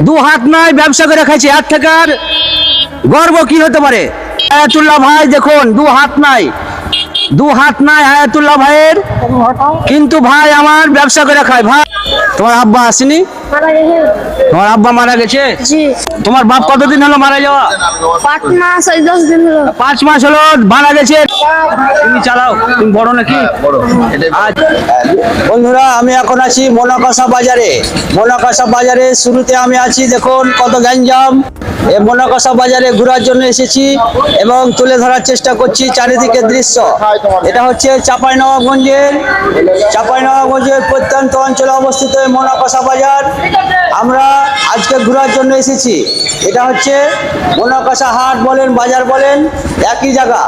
দু হাত নাই ব্যবসা করে খাইছে। এক টাকার গর্ব কি হতে পারে? হায়াতুল্লাহ ভাই দেখুন দু হাত নাই। দু হাত নাই হায়াতুল্লাহ ভাইয়ের। কিন্তু ভাই আমার ব্যবসা করে খায়। ভাই তোমার আব্বা আসেনি? তোমার আব্বা মারা গেছে? তোমার বাপ কতদিন হলো মারা যাওয়া? পাঁচ মাস দশ দিন হলো। পাঁচ মাস হলো মারা গেছে। তুমি চালাও তুমি বড় নাকি? আচ্ছা। বন্ধুরা আমি এখন আছি মোনাকাসা বাজারে। মোনাকাসা বাজারে শুরুতে আমি আছি দেখুন কত গ্যাঞ্জাম। এই মোনাকাসা বাজারে ঘোরার জন্য এসেছি এবং তুলে ধরার চেষ্টা করছি চারিদিকে দৃশ্য। এটা হচ্ছে চাঁপাইনবাবগঞ্জের চাঁপাইনবাবগঞ্জের প্রত্যন্ত অঞ্চলে অবস্থিত এই মোনাকাসা বাজার। আমরা আজকে ঘোরার জন্য এসেছি। এটা হচ্ছে মোনাকাশা হাট বলেন, বাজার বলেন, একই জায়গা।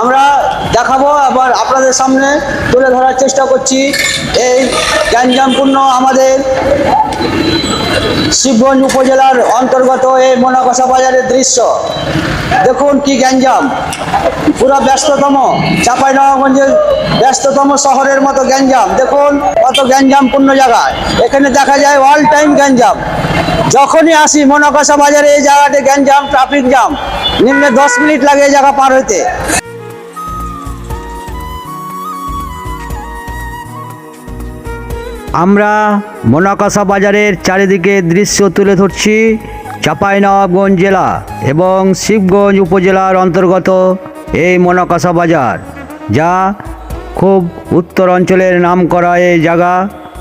আমরা দেখাবো, আবার আপনাদের সামনে তুলে ধরার চেষ্টা করছি। এই গ্যাঞ্জামপূর্ণ আমাদের শিবগঞ্জ উপজেলার অন্তর্গত এই মোনাকষা বাজারের দৃশ্য। দেখুন কি গ্যাঞ্জাম। পুরো ব্যস্ততম, চাঁপাইনবাবগঞ্জের ব্যস্ততম শহরের মতো গ্যাঞ্জাম। দেখুন কত গ্যাঞ্জামপূর্ণ জায়গায়। এখানে দেখা যায় অল টাইম গ্যাঞ্জাম। যখনই আসি মোনাকষা বাজারে, এই জায়গাতে গ্যাঞ্জাম ট্রাফিক জ্যাম নিম্নে দশ মিনিট লাগে এই জায়গা পার হইতে। আমরা মোনাকাসা বাজারের চারিদিকে দৃশ্য তুলে ধরছি চাঁপাইনবাবগঞ্জ জেলা এবং শিবগঞ্জ উপজেলার অন্তর্গত এই মোনাকাসা বাজার, যা খুব উত্তর অঞ্চলের নাম করা এই জায়গা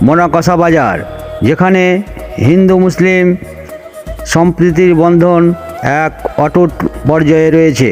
মোনাকাসা বাজার, যেখানে হিন্দু মুসলিম সম্প্রীতির বন্ধন এক অটুট পর্যায়ে রয়েছে।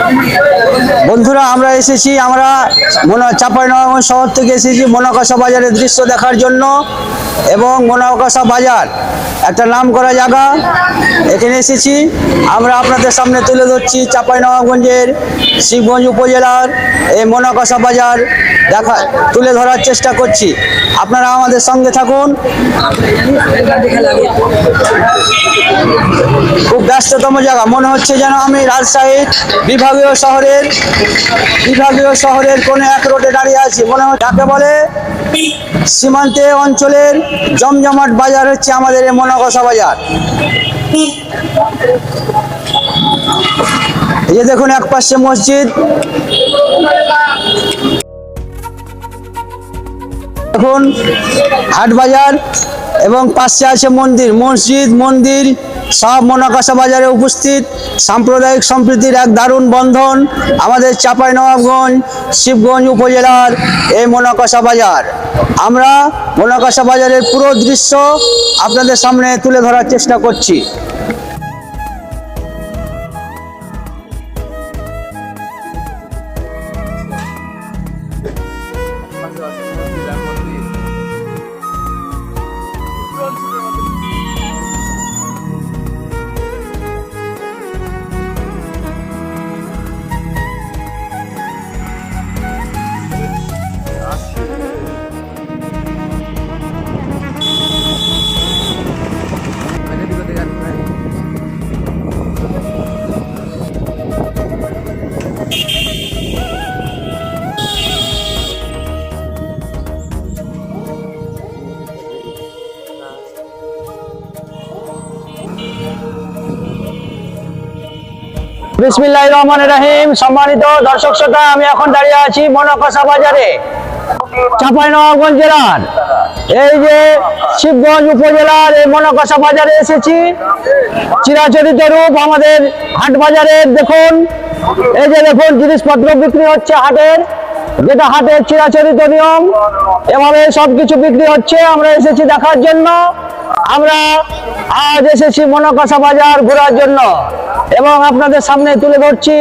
বন্ধুরা, আমরা এসেছি আমরা মনে চাঁপাইনবাবগঞ্জ শহর থেকে এসেছি মোনাকাসা বাজারের দৃশ্য দেখার জন্য এবং মোনাকাসা বাজার, একটা নাম করা জায়গা। এখানে এসেছি, আমরা আপনাদের সামনে তুলে ধরছি চাপাই চাঁপাইনবাবগঞ্জের শিবগঞ্জ উপজেলার এই মোনাকাসা বাজার দেখা, তুলে ধরার চেষ্টা করছি। আপনারা আমাদের সঙ্গে থাকুন। ব্যস্ততম জায়গা। মনে হচ্ছে যেন আমি রাজশাহীর বিভাগীয় শহরের বিভাগীয় শহরের কোনো এক রোডে দাঁড়িয়ে আছি। মনে হয় যাকে বলে সীমান্তে অঞ্চলের জমজমাট বাজার হচ্ছে আমাদের এই মনাকষা বাজার। এই যে দেখুন, এক পাশে মসজিদ। দেখুন, হাট বাজার এবং পাশে আছে মন্দির। মসজিদ, মন্দির সব মোনাকাশা বাজারে উপস্থিত। সাম্প্রদায়িক সম্প্রীতির এক দারুণ বন্ধন আমাদের চাপাই নবাবগঞ্জ, শিবগঞ্জ উপজেলার এই মোনাকাশা বাজার। আমরা মোনাকাশা বাজারের পুরো দৃশ্য আপনাদের সামনে তুলে ধরার চেষ্টা করছি। বিসমিল্লাহ রহমান রাহিম। সম্মানিত দর্শক শ্রোতা, আমি এখন দাঁড়িয়ে আছি মনকষা বাজারে, চাঁপাইনবাবগঞ্জ জেলার। এই যে শিবগঞ্জ উপজেলার এই মনকষা বাজারে এসেছি। চিরাচরিত রূপ আমাদের হাট বাজারের, দেখুন। এই যে দেখুন, জিনিসপত্র বিক্রি হচ্ছে হাটের। যেটা হাটের চিরাচরিত নিয়ম, এভাবে সবকিছু বিক্রি হচ্ছে। আমরা এসেছি দেখার জন্য। আমরা আজ এসেছি মনকাসা বাজার ঘোরার জন্য। এবং আপনাদের সামনে তুলে ধরছি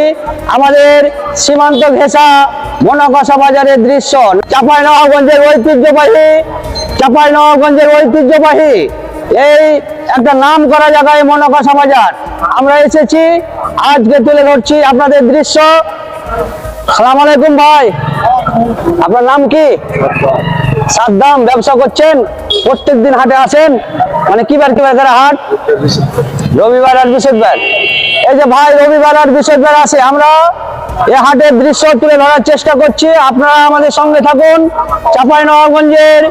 আমাদের সীমান্ত ঘেঁষা মনকাসা বাজারের দৃশ্য। চাঁপাইনবাবগঞ্জের ঐতিহ্যবাহী চাঁপাইনবাবগঞ্জের ঐতিহ্যবাহী এই একটা নাম করা জায়গায় মনকাসা বাজার। আমরা এসেছি, আজকে তুলে ধরছি আপনাদের দৃশ্য। সালাম আলাইকুম ভাই। আপনার নাম কি? সাদ্দাম ব্যবসা করছেন প্রত্যেক দিন হাটে আসেন। মানে কি বার কি বার করে হাট? রবিবার আর বৃহস্পতিবার। এই যে ভাই, রবিবার আর বৃহস্পতিবার আসে। আমরা এ হাটের দৃশ্য তুলে ধরার চেষ্টা করছি। আপনারা আমাদের সঙ্গে থাকুন। চাপাই নবাবগঞ্জের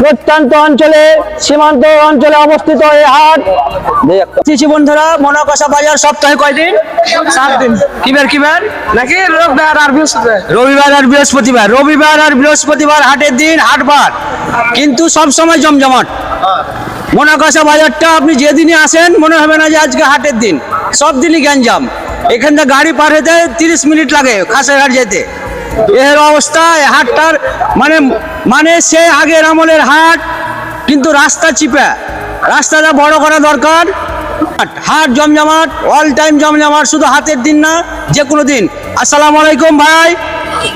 প্রত্যন্ত অঞ্চলে সীমান্ত অঞ্চলে অবস্থিত এই হাট। কৃষি বন্ধুরা মনাকষা বাজার সপ্তাহে কয়দিন? সাত দিন। কিবার কিবার? নাকি রোববার আর বৃহস্পতিবার? রবিবার আর বৃহস্পতিবার। রবিবার আর বৃহস্পতিবার হাটের দিন হাটবার কিন্তু সব সময় জমজমাট। মোনাকাশা বাজারটা আপনি যেদিনই আসেন মনে হবে না যে আজকে হাটের দিন। সব দিনই গ্যাঞ্জাম। এখান থেকে গাড়ি পার হতে তিরিশ মিনিট লাগে খাসেরহাট যেতে। এর অবস্থা হাটটার মানে মানে সে আগের আমলের হাট কিন্তু রাস্তা চিপা। রাস্তাটা বড় করা দরকার। হাট জমজমাট অল টাইম জমজমাট শুধু হাতের দিন না যে কোনো দিন। আসসালামু আলাইকুম ভাই।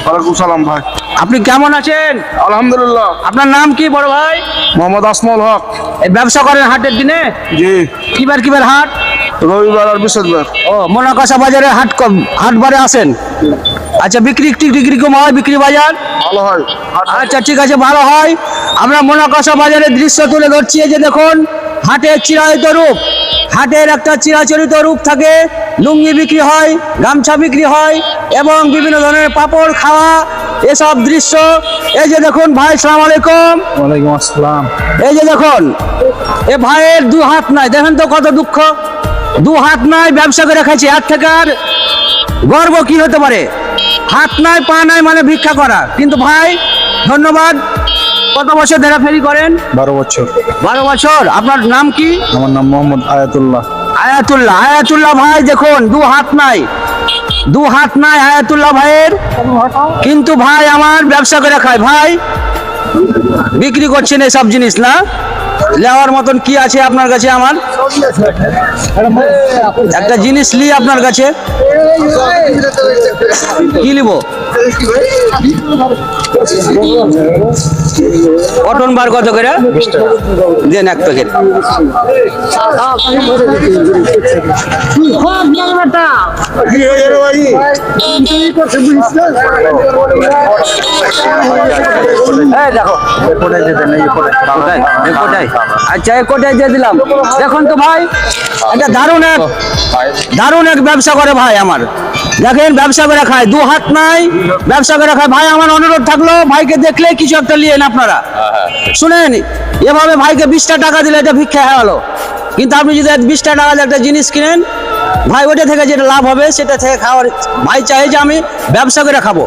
ওয়ালাইকুম সালাম ভাই। আপনি কেমন আছেন? আলহামদুলিল্লাহ। আপনার নাম কি বড় ভাই? মোহাম্মদ আসমল হক। এই ব্যবসা করেন হাটের দিনে? জি। কিবার কিবার হাট? রবিবার আর বৃহস্পতিবার। ও মোনাকাশা বাজারে হাট কম হাটবারে আসেন? আচ্ছা বিক্রি টিক বিক্রি কম হয় বিক্রি বাজার? ভালো হয় আচ্ছা ঠিক আছে ভালো হয়। আমরা মোনাকাশা বাজারের দৃশ্য তুলে ধরছি এই যে দেখুন হাটের চিরায়িত রূপ। হাটের একটা চিরাচরিত রূপ থাকে লুঙ্গি বিক্রি হয় গামছা বিক্রি হয় এবং বিভিন্ন ধরনের পাপড় খাওয়া এসব দৃশ্য। এই যে দেখুন ভাই সালাম আলাইকুম। ওয়ালাইকুম আসসালাম। এই যে দেখুন এ ভাইয়ের দু হাত নাই দেখেন তো কত দুঃখ। দু হাত নাই ব্যবসা করে খাইছে হাত থেকে আর গর্ব কি হতে পারে? হাত নাই পা নাই মানে ভিক্ষা করা। কিন্তু ভাই ধন্যবাদ। কত বছর ধরে ফেরি করেন? বারো বছর। বারো বছর। আপনার নাম কি? আমার নাম মোহাম্মদ আয়াতুল্লাহ। আয়াতুল্লাহ। আয়াতুল্লাহ ভাই দেখুন দু হাত নাই। দু হাত নাই আয়াতুল্লাহ ভাইয়ের। কিন্তু ভাই আমার ব্যবসা করে খায়। ভাই বিক্রি করছেন এসব জিনিস না? নেওয়ার মতন কি আছে আপনার কাছে আমার? একটা জিনিস লি আপনার কাছে। কি নিব কটন বার কত করে? দেন এক প্যাকেট। আচ্ছা কোটায় দিয়ে দিলাম? দেখুন তো ভাই, এটা দারুণ এক দারুণ এক ব্যবসা করে ভাই আমার। দেখেন, ব্যবসা করে খায়। দু হাত নাই ব্যবসা করে খায়। ভাই, আমার অনুরোধ থাকল, ভাইকে দেখলে কিছু একটা নিয়েন আপনারা। শুনেন, এভাবে ভাইকে বিশটা টাকা দিলে এটা ভিক্ষা গেলো। কিন্তু আপনি যদি বিশটা টাকা দিয়ে একটা জিনিস কিনেন, ভাই ওটা থেকে যেটা লাভ হবে, সেটা থেকে খাওয়ার ভাই চাই যে আমি ব্যবসা করে খাব।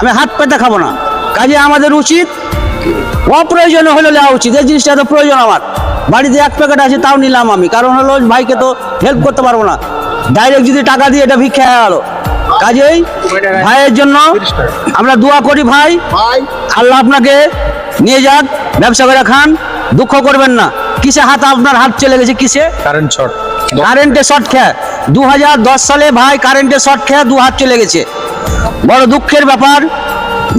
আমি হাত পেতে খাব না। কাজে আমাদের উচিত, অপ্রয়োজনীয় হলে নেওয়া উচিত। এই জিনিসটা তো প্রয়োজন আমার। বাড়িতে এক প্যাকেট আছে, তাও নিলাম আমি। কারণ হলো, ভাইকে তো হেল্প করতে পারব না। ডাইরেক্ট যদি টাকা দিয়ে এটা ভিক্ষা হয়ে গেলো কাজেই ভাইয়ের জন্য আমরা দোয়া করি ভাই। আল্লাহ আপনাকে নিয়ে যাক ব্যবসা করে খান দুঃখ করবেন না। কিসে হাত আপনার হাত চলে গেছে কিসে? কারেন্ট শর্ট কারেন্টে শর্ট খেয়ে। দু সালে ভাই কারেন্টে শর্ট খেয়ে দু হাত চলে গেছে। বড় দুঃখের ব্যাপার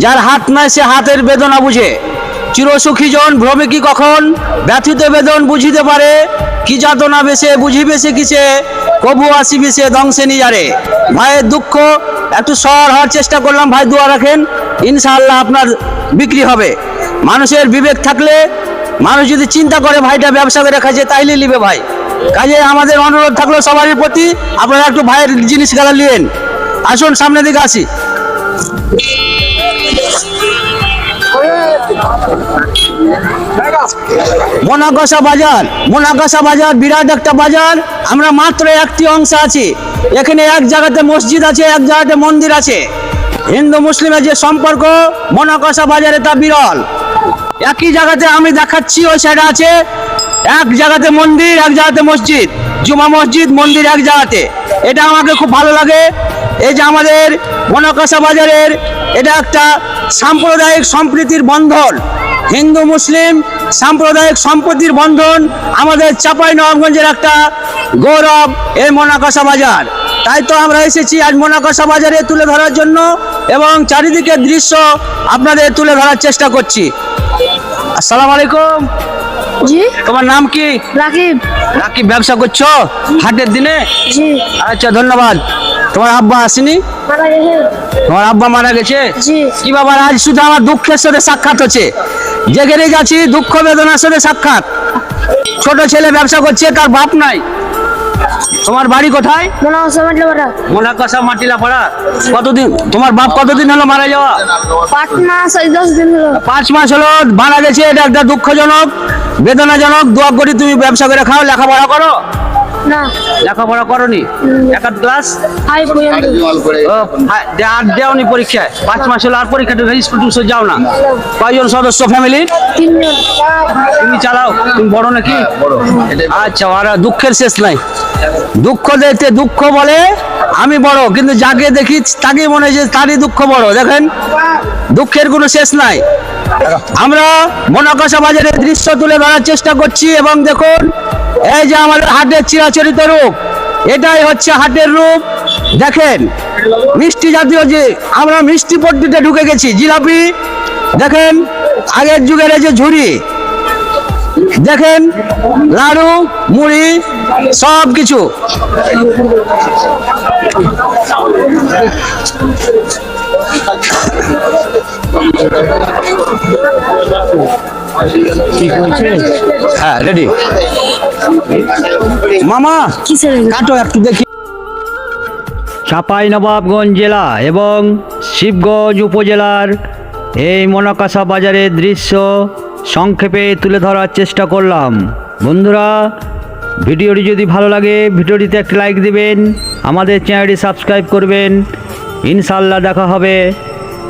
যার হাত নাই সে হাতের বেদনা বুঝে। চিরসুখী জন ভ্রমে কি কখন? ব্যথিত বেদন বুঝিতে পারে। কি যাতনা বেশে বুঝিবে সে কিসে? কবু আসিবে সে ধ্বংসে নিজারে ভাইয়ের দুঃখ, একটু সর হওয়ার চেষ্টা করলাম, ভাই দোয়া রাখেন, ইনশাআল্লাহ আপনার বিক্রি হবে। মানুষের বিবেক থাকলে, মানুষ যদি চিন্তা করে, ভাইটা ব্যবসা করে খাচ্ছে তাইলে নিবে ভাই। কাজে আমাদের অনুরোধ থাকল সবারই প্রতি, আপনারা একটু ভাইয়ের জিনিস গেলা নিয়েন। আসুন সামনের দিকে আসি। মোনাকষা বাজার মোনাকষা বাজার, বিরাট একটা বাজার। আমরা মাত্র একটি অংশ আছি। এখানে এক জায়গাতে মসজিদ আছে, এক জায়গাতে মন্দির আছে। হিন্দু মুসলিমের যে সম্পর্ক মোনাকষা বাজারে তা বিরল। একই জায়গাতে আমি দেখাচ্ছি, ওই সাইডে আছে। এক জায়গাতে মন্দির, এক জায়গাতে মসজিদ। জুমা মসজিদ, মন্দির এক জায়গাতে। এটা আমাকে খুব ভালো লাগে। এই যে আমাদের মনাকাশা বাজারের এটা একটা সাম্প্রদায়িক সম্প্রীতির বন্ধন। হিন্দু মুসলিম সাম্প্রদায়িক সম্পত্তির বন্ধন আমাদের চাপাই নবাবগঞ্জের একটা গৌরব এই মোনাকাশা বাজার। তাই তো আমরা এসেছি আজ মোনাকাশা বাজারে তুলে ধরার জন্য এবং চারিদিকের দৃশ্য আপনাদের তুলে ধরার চেষ্টা করছি। আসসালাম আলাইকুম। জি। তোমার নাম কি? রাকিব। নাকি ব্যবসা করছ হাটের দিনে? জি। আচ্ছা ধন্যবাদ। তোমার আব্বা আসেনি? তোমার আব্বা মারা গেছে? কি বাবা আজ শুধু আমার দুঃখের সাথে সাক্ষাৎ হচ্ছে? যেখানে গেছি দুঃখ বেদনার সাথে সাক্ষাৎ। ছোট ছেলে ব্যবসা করছে তার বাপ নাই। তোমার বাড়ি কোথায়? মোনাকাসা মাটিলা পাড়া কতদিন? তোমার বাপ কতদিন হলো মারা যাওয়া? পাঁচ মাস দশ দিন হলো। পাঁচ মাস হলো মারা গেছে এটা একটা দুঃখজনক বেদনাজনক দোয়া করি তুমি ব্যবসা করে খাও লেখাপড়া করো। না। লেখাপড়া করনি? এক আধ ক্লাস? ও, হ্যাঁ, আর দেওনি পরীক্ষায়? পাঁচ মাস হলো আর পরীক্ষাটা স্কুল টিউশন যাও না? কয়জন সদস্য তিনজন। তুমি চালাও তুমি বড় নাকি? আচ্ছা আর দুঃখের শেষ নাই। দুঃখ দেখতে দুঃখ বলে আমি বড় কিন্তু যাকে দেখি তাকে মনে হয় যে তারই দুঃখ বড় দেখেন? দুঃখের কোনো শেষ নাই। আমরা মনাকাশা বাজারের দৃশ্য তুলে ধরার চেষ্টা করছি এবং দেখুন, এই যে আমাদের হাটের চিরাচরিত রূপ, এটাই হচ্ছে হাটের রূপ। দেখেন, মিষ্টি জাতীয় যে আমরা মিষ্টি পট্টিতে ঢুকে গেছি, জিলাপি। দেখেন, আগের যুগের যে ঝুড়ি দেখেন, লাড়ু, মুড়ি, সব কিছু। হ্যাঁ রেডি মামা কাটো একটু দেখি। চাপাই নবাবগঞ্জ জেলা এবং শিবগঞ্জ উপজেলার এই মনাকাশা বাজারের দৃশ্য সংক্ষেপে তুলে ধরার চেষ্টা করলাম। বন্ধুরা ভিডিওটি যদি ভালো লাগে ভিডিওটিতে একটি লাইক দিবেন আমাদের চ্যানেলটি সাবস্ক্রাইব করবেন। ইনশাল্লাহ দেখা হবে।